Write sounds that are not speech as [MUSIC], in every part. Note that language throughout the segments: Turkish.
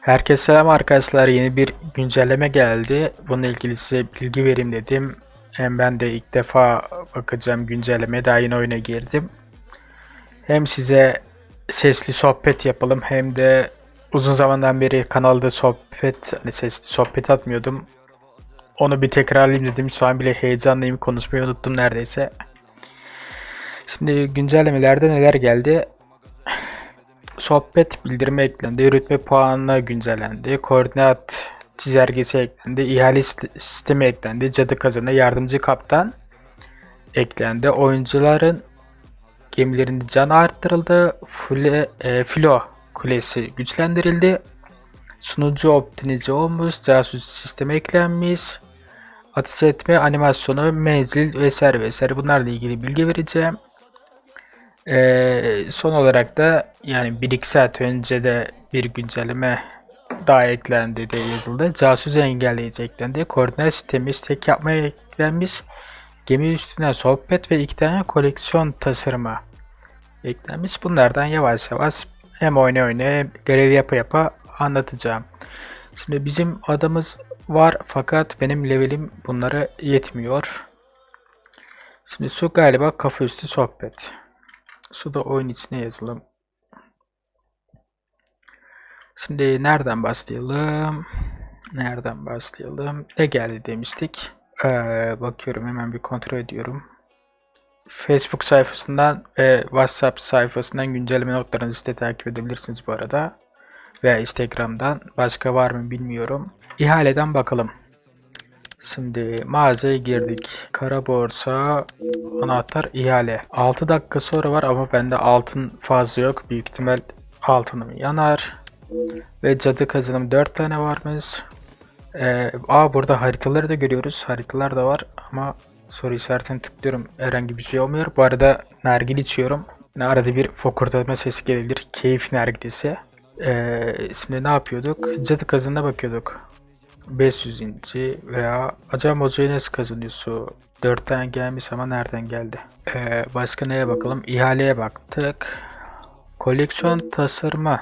Herkese selam arkadaşlar. Yeni bir güncelleme geldi. Bununla ilgili size bilgi vereyim dedim. Hem ben de ilk defa bakacağım güncellemeye. Daha yeni oyuna girdim. Hem size sesli sohbet yapalım hem de uzun zamandan beri kanalda sohbet, hani sesli sohbet atmıyordum. Onu bir tekrarlayayım dedim. Şu an bile heyecanlıyım. Konuşmayı unuttum neredeyse. Şimdi güncellemelerde neler geldi? Sohbet bildirimi eklendi, rütbe puanına güncellendi, koordinat çizelgesi eklendi, ihale st- sistemi eklendi, cadı kazanı, yardımcı kaptan eklendi, oyuncuların gemilerinde can arttırıldı, fule, e, filo kulesi güçlendirildi, sunucu optimize olmuş, casus sistemi eklenmiş, ateş etme animasyonu, menzil vesaire vesaire bunlarla ilgili bilgi vereceğim. Ee, son olarak da yani 1-2 saat önce de bir güncelleme daha eklendi de yazıldı. Casus engelleyici eklendi. Koordinat sistemi istek yapmaya eklenmiş. Gemi üstüne sohbet ve iki tane koleksiyon tasarımı eklenmiş. Bunlardan yavaş yavaş hem oyna oyna hem görev yapa yapa anlatacağım. Şimdi bizim adamız var fakat benim levelim bunlara yetmiyor. Şimdi su galiba kafa üstü sohbet. Su da oyun içine yazalım. Şimdi nereden başlayalım? Nereden başlayalım? Ne geldi demiştik. Ee, bakıyorum hemen bir kontrol ediyorum. Facebook sayfasından ve WhatsApp sayfasından güncelleme notlarını siz de takip edebilirsiniz bu arada. Veya Instagram'dan. Başka var mı bilmiyorum. İhaleden bakalım. Şimdi mağazaya girdik. Kara borsa, anahtar, ihale. 6 dakika sonra var ama bende altın fazla yok. Büyük ihtimal altınım yanar. Ve cadı kazanım 4 tane varmış. Ee, aa burada haritaları da görüyoruz. Haritalar da var ama soru işaretini tıklıyorum. Herhangi bir şey olmuyor. Bu arada nargile içiyorum. Ne arada bir fokurdatma sesi gelebilir. Keyif nargilesi. Ee, şimdi ne yapıyorduk? Cadı kazanına bakıyorduk. 500 inci veya acaba mozoyu nasıl kazanıyorsun? 4 tane gelmiş ama nereden geldi? Ee, başka neye bakalım? İhaleye baktık. Koleksiyon tasarımı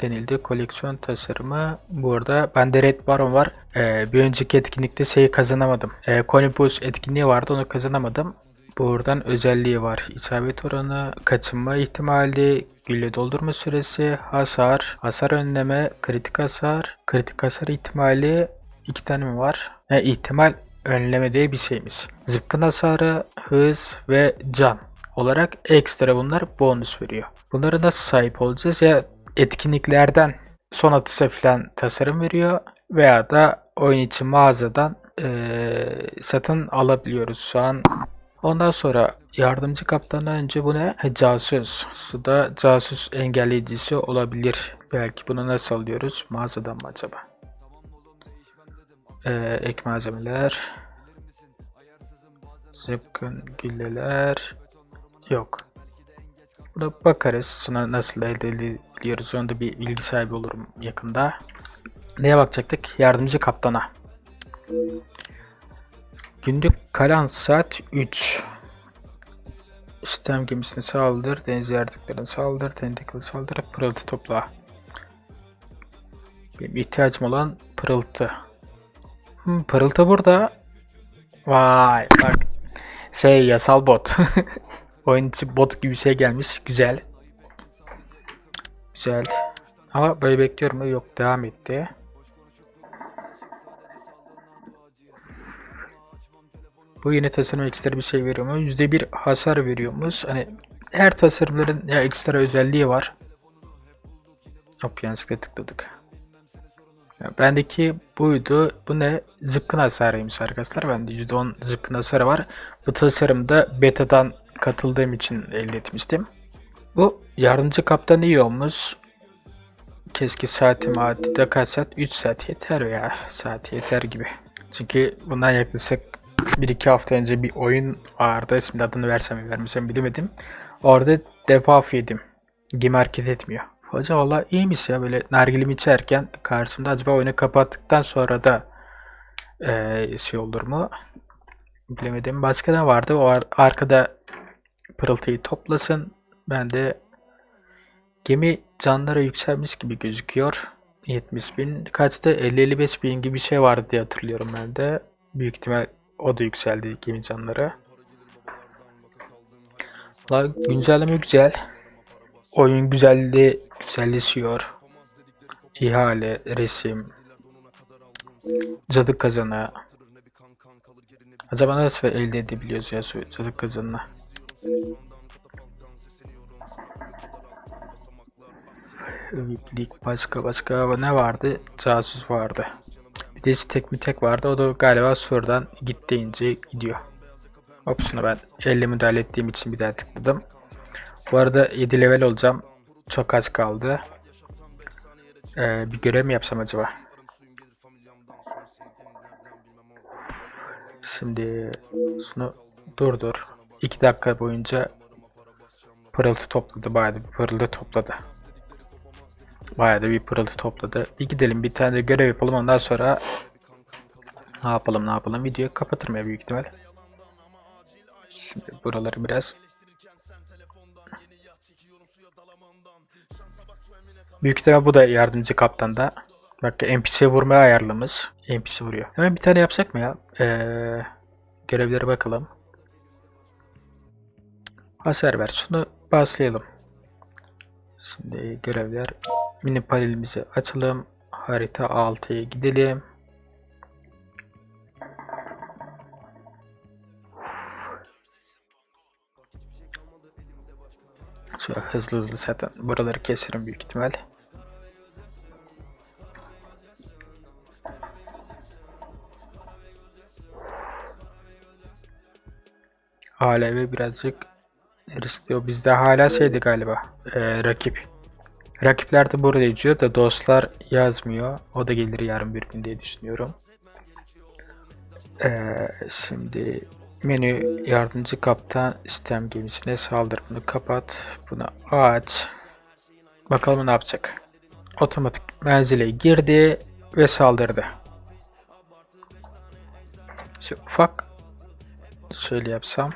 denildi. Koleksiyon tasarımı burada bende Red Baron var. Ee, bir önceki etkinlikte şeyi kazanamadım. Ee, Conipus etkinliği vardı onu kazanamadım. Buradan özelliği var. İsabet oranı, kaçınma ihtimali, gülle doldurma süresi, hasar, hasar önleme, kritik hasar, kritik hasar ihtimali iki tane mi var? E, ihtimal önleme diye bir şeymiş. Zıpkın hasarı, hız ve can olarak ekstra bunlar bonus veriyor. Bunları nasıl sahip olacağız? Ya etkinliklerden son atışa falan tasarım veriyor veya da oyun için mağazadan eee, satın alabiliyoruz şu an. Ondan sonra yardımcı kaptandan önce bu ne? Ha, casus. Suda casus engelleyicisi olabilir. Belki bunu nasıl alıyoruz? Mağazadan mı acaba? Ee, ek malzemeler. Zıpkın gülleler. Yok. Buna bakarız. Sonra nasıl elde edebiliyoruz. Onda bir bilgi sahibi olurum yakında. Neye bakacaktık? Yardımcı kaptana. Günlük kalan saat 3. Sistem gemisine saldır, deniz yaratıklarına saldır, tentacle saldır, pırıltı topla. Benim ihtiyacım olan pırıltı. Hmm, pırıltı burada. Vay bak. Şey yasal bot. [LAUGHS] Oyun içi bot gibi şey gelmiş. Güzel. Güzel. Ama böyle bekliyorum? Yok devam etti. Bu yeni tasarım ekstra bir şey veriyor mu? %1 hasar veriyormuş. Hani her tasarımların ya ekstra özelliği var. Hop yanlışlıkla tıkladık. Bendeki buydu. Bu ne? Zıpkın hasarıymış arkadaşlar. Bende %10 zıpkın hasarı var. Bu tasarımda beta'dan katıldığım için elde etmiştim. Bu yardımcı kaptan iyi olmuş. Keşke saatim adide kaç saat? 3 saat yeter ya. Saat yeter gibi. Çünkü bundan yaklaşık 1-2 hafta önce bir oyun vardı. Şimdi adını versem mi vermesem bilemedim. Orada defaf yedim. Gemi hareket etmiyor. Hoca valla iyiymiş ya böyle nargilemi içerken karşımda acaba oyunu kapattıktan sonra da eee, şey olur mu? Bilemedim. Başka ne vardı? O ar- arkada pırıltıyı toplasın. Ben de gemi canlara yükselmiş gibi gözüküyor. 70 bin. Kaçtı? 50-55 bin gibi bir şey vardı diye hatırlıyorum ben de. Büyük ihtimal o da yükseldi gemi canları. La güncelleme güzel. Oyun güzelliği güzelleşiyor. İhale, resim, cadı kazanı. Acaba nasıl elde edebiliyoruz ya cadı kazanını? Lig başka başka ne vardı? Casus vardı. Bir de tek mi tek vardı. O da galiba sorudan git gidiyor. Opsunu ben elle müdahale ettiğim için bir daha tıkladım. Bu arada 7 level olacağım. Çok az kaldı. Ee, bir görev mi yapsam acaba? Şimdi şunu durdur. 2 dakika boyunca pırıltı topladı. Bayağı bir pırıltı topladı. Bayağı da bir pırıltı topladı. Bir gidelim bir tane de görev yapalım ondan sonra ne yapalım ne yapalım videoyu kapatırım ya büyük ihtimal. Şimdi buraları biraz Büyük ihtimal bu da yardımcı kaptanda. Bak NPC vurmaya ayarlamış. NPC vuruyor. Hemen bir tane yapsak mı ya? Ee, görevlere bakalım. Hasar ver. Şunu başlayalım. Şimdi görevler. Mini panelimizi açalım. Harita 6'ya gidelim. Şöyle hızlı hızlı zaten buraları keserim büyük ihtimal. Ve birazcık riskli. O bizde hala şeydi galiba. Ee, rakip. Rakipler de burada yazıyor da dostlar yazmıyor. O da gelir yarın bir gün diye düşünüyorum. Ee, şimdi menü yardımcı kaptan sistem gemisine saldır. Bunu kapat. Bunu aç. Bakalım ne yapacak. Otomatik menzile girdi ve saldırdı. Şu ufak şöyle yapsam.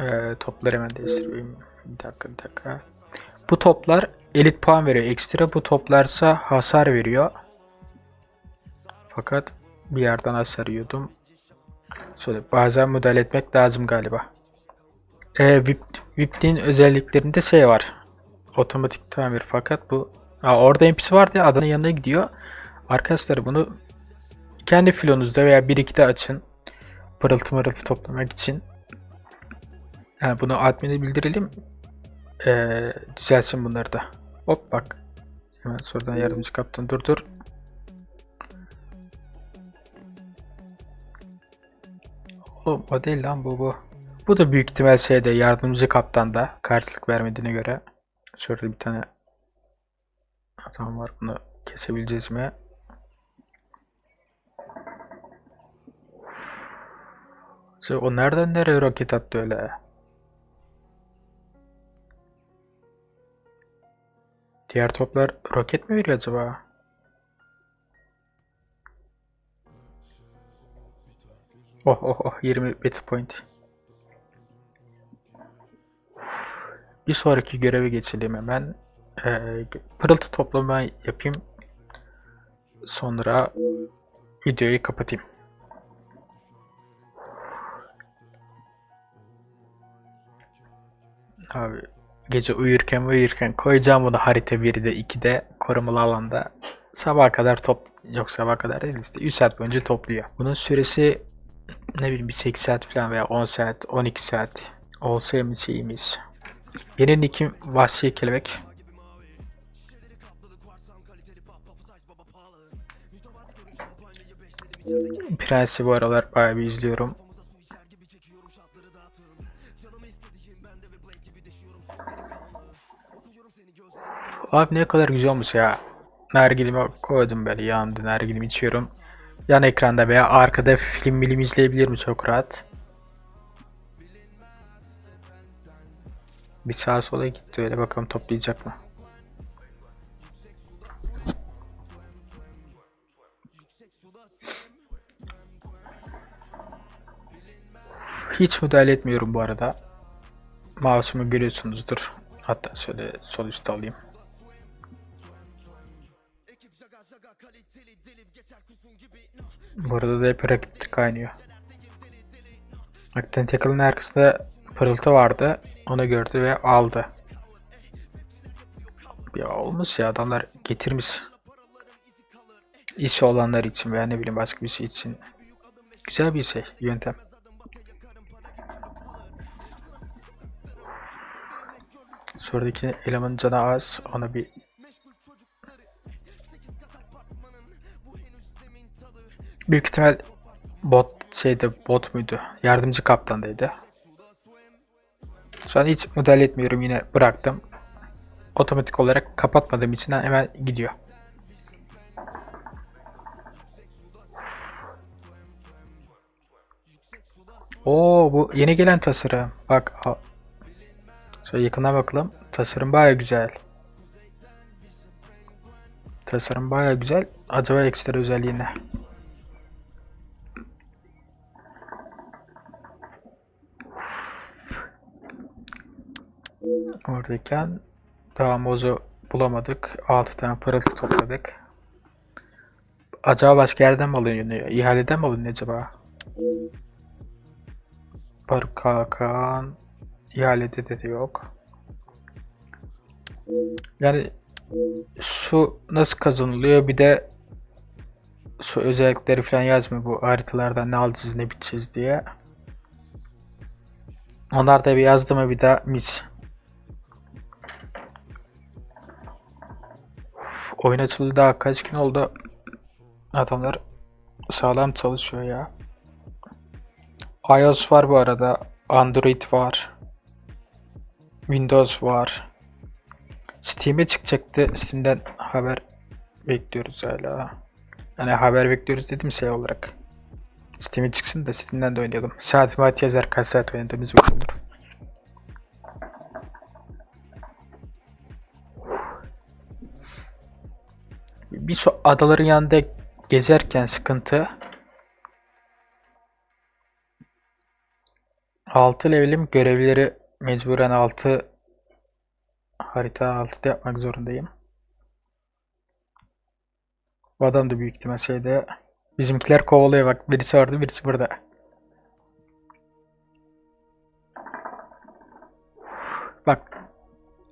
Ee, topları hemen değiştireyim. Bir dakika bir dakika. Bu toplar elit puan veriyor ekstra. Bu toplarsa hasar veriyor. Fakat bir yerden hasar yiyordum. Şöyle bazen müdahale etmek lazım galiba. Ee, VIP'liğin özelliklerinde şey var. Otomatik tamir fakat bu Aa, orada NPC vardı ya adanın yanına gidiyor. Arkadaşlar bunu kendi filonuzda veya bir iki de açın. Pırıltı mırıltı toplamak için. Yani bunu admin'e bildirelim. Ee, düzelsin bunları da. Hop bak. Hemen sonradan yardımcı kaptan dur dur. Oğlum o değil lan bu bu. Bu da büyük ihtimal şeyde yardımcı kaptanda karşılık vermediğine göre. Şurada bir tane adam var. Bunu kesebileceğiz mi? O nereden nereye roket attı öyle? Diğer toplar roket mi veriyor acaba? Oh oh oh 20 bit point. Bir sonraki göreve geçelim hemen. Ee, pırıltı toplama yapayım. Sonra videoyu kapatayım. Abi gece uyurken uyurken koyacağım bunu harita 1'de 2'de korumalı alanda sabaha kadar top yok sabaha kadar değil işte 3 saat boyunca topluyor. Bunun süresi ne bileyim bir 8 saat falan veya 10 saat 12 saat olsa mı şeyimiz. Benim nickim Vahşi Kelebek. Prens'i bu aralar bayağı bir izliyorum. Abi ne kadar güzel olmuş ya. Nargilimi koydum böyle yandı nargilimi içiyorum. Yan ekranda veya arkada film bilim izleyebilirim çok rahat. Bir sağa sola gitti öyle bakalım toplayacak mı? Hiç müdahale etmiyorum bu arada. Mouse'umu görüyorsunuzdur. Hatta şöyle sol üstte alayım. Bu arada da hep rakip kaynıyor. Bak Tentacle'ın arkasında pırıltı vardı. Onu gördü ve aldı. Ya olmuş ya adamlar getirmiş. İş olanlar için veya ne bileyim başka bir şey için. Güzel bir şey, yöntem. Sonraki elemanın canı az. Ona bir Büyük ihtimal bot şeyde bot muydu? Yardımcı kaptandaydı. Şu an hiç müdahale etmiyorum yine bıraktım. Otomatik olarak kapatmadığım için hemen gidiyor. Oo bu yeni gelen tasarım. Bak şöyle yakından bakalım. Tasarım baya güzel. Tasarım baya güzel. Acaba ekstra özelliği ne? Oradayken daha mozu bulamadık. 6 tane pırıltı topladık. Acaba başka yerden mi alınıyor? İhaleden mi alınıyor acaba? Baruk Hakan ihalede de, de yok. Yani su nasıl kazanılıyor bir de su özellikleri falan yazmıyor bu haritalardan ne alacağız ne biteceğiz diye. Onlar da bir yazdı mı bir daha mis. Oyun açıldı daha kaç gün oldu. Adamlar sağlam çalışıyor ya. iOS var bu arada. Android var. Windows var. Steam'e çıkacaktı. Steam'den haber bekliyoruz hala. Yani haber bekliyoruz dedim şey olarak. Steam'e çıksın da Steam'den de oynayalım. Saat maat yazar kaç saat oynadığımız belli olur. Bir şu adaların yanında gezerken sıkıntı. 6 levelim görevleri mecburen 6 harita 6'da yapmak zorundayım. Bu adam da büyük ihtimal şeyde bizimkiler kovalıyor bak birisi orada birisi burada. Bak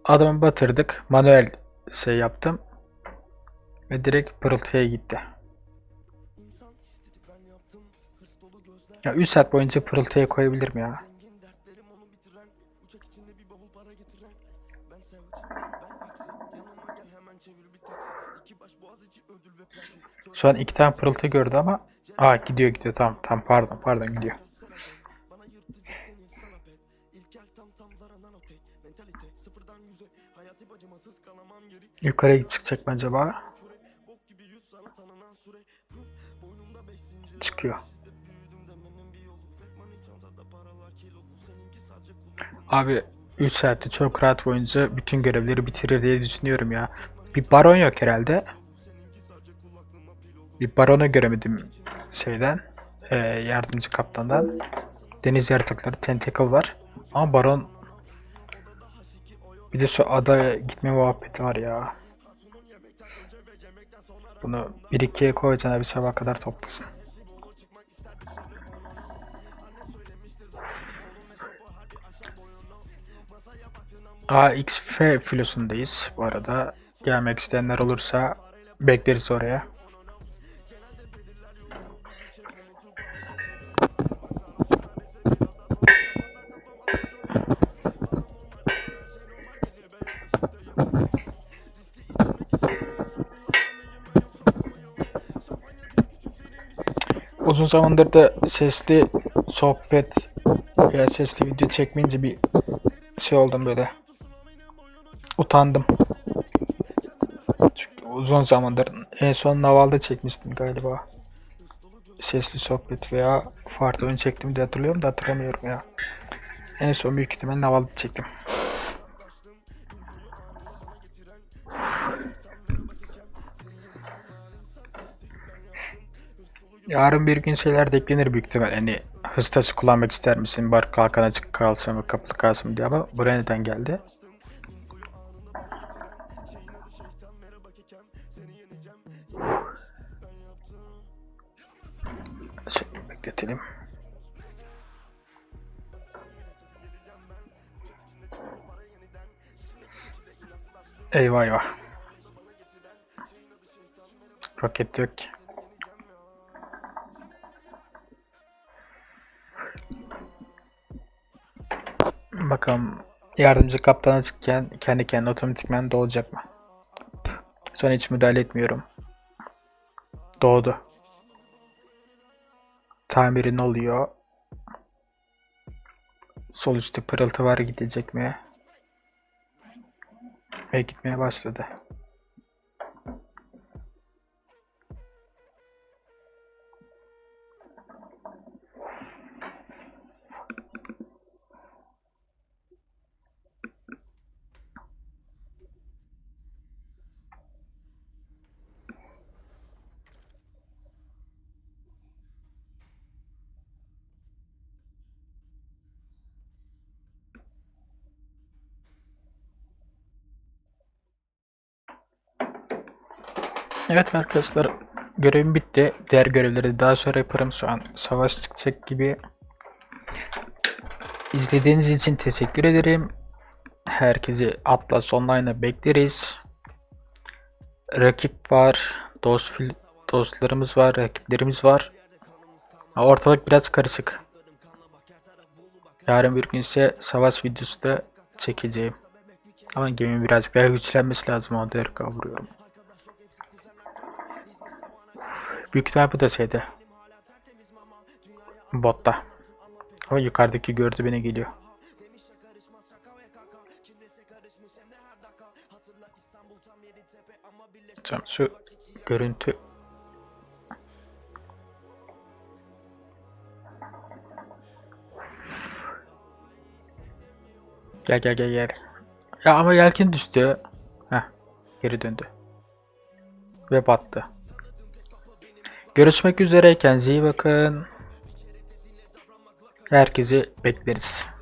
adamı batırdık. Manuel şey yaptım. Ve direkt pırıltıya gitti. Ya 3 saat boyunca pırıltıya koyabilirim ya. Şu an iki tane pırıltı gördü ama Aa gidiyor gidiyor tamam tamam pardon pardon gidiyor. Yukarıya çıkacak mı acaba? Çıkıyor. Abi 3 saatte çok rahat boyunca bütün görevleri bitirir diye düşünüyorum ya. Bir baron yok herhalde. Bir baronu göremedim şeyden. e, yardımcı kaptandan. Deniz yaratıkları tentacle var. Ama baron bir de şu adaya gitme muhabbeti var ya. Bunu bir ikiye koyacağına bir sabah kadar toplasın. AXF filosundayız bu arada. Gelmek isteyenler olursa bekleriz oraya. Uzun zamandır da sesli sohbet veya sesli video çekmeyince bir şey oldum böyle. Utandım. Çünkü uzun zamandır en son Naval'da çekmiştim galiba. Sesli sohbet veya farklı oyun çektim diye hatırlıyorum da hatırlamıyorum ya. En son büyük ihtimal Naval'da çektim. Yarın bir gün şeyler de büyük ihtimal. Hani hız tası kullanmak ister misin? Bar kalkan açık kalsın mı, kapalı kalsın mı diye ama buraya neden geldi? Eyvah eyvah. Roket yok ki. Bakalım yardımcı kaptan açıkken kendi kendine otomatikman doğacak mı? Sonra hiç müdahale etmiyorum. Doğdu. Tamiri ne oluyor? Sol üstte pırıltı var gidecek mi? Ve gitmeye başladı. Evet arkadaşlar görevim bitti. Diğer görevleri daha sonra yaparım. Şu an savaş çıkacak gibi. İzlediğiniz için teşekkür ederim. Herkesi Atlas Online'a bekleriz. Rakip var. Dost dostlarımız var. Rakiplerimiz var. Ortalık biraz karışık. Yarın bir gün ise savaş videosu da çekeceğim. Ama geminin birazcık daha güçlenmesi lazım. Onu da kavuruyorum. Büyük ihtimal bu da şeyde. Botta. Ama yukarıdaki gördü beni geliyor. Tamam şu görüntü Gel gel gel gel. Ya ama yelken düştü. Heh, geri döndü. Ve battı. Görüşmek üzere. Kendinize iyi bakın. Herkesi bekleriz.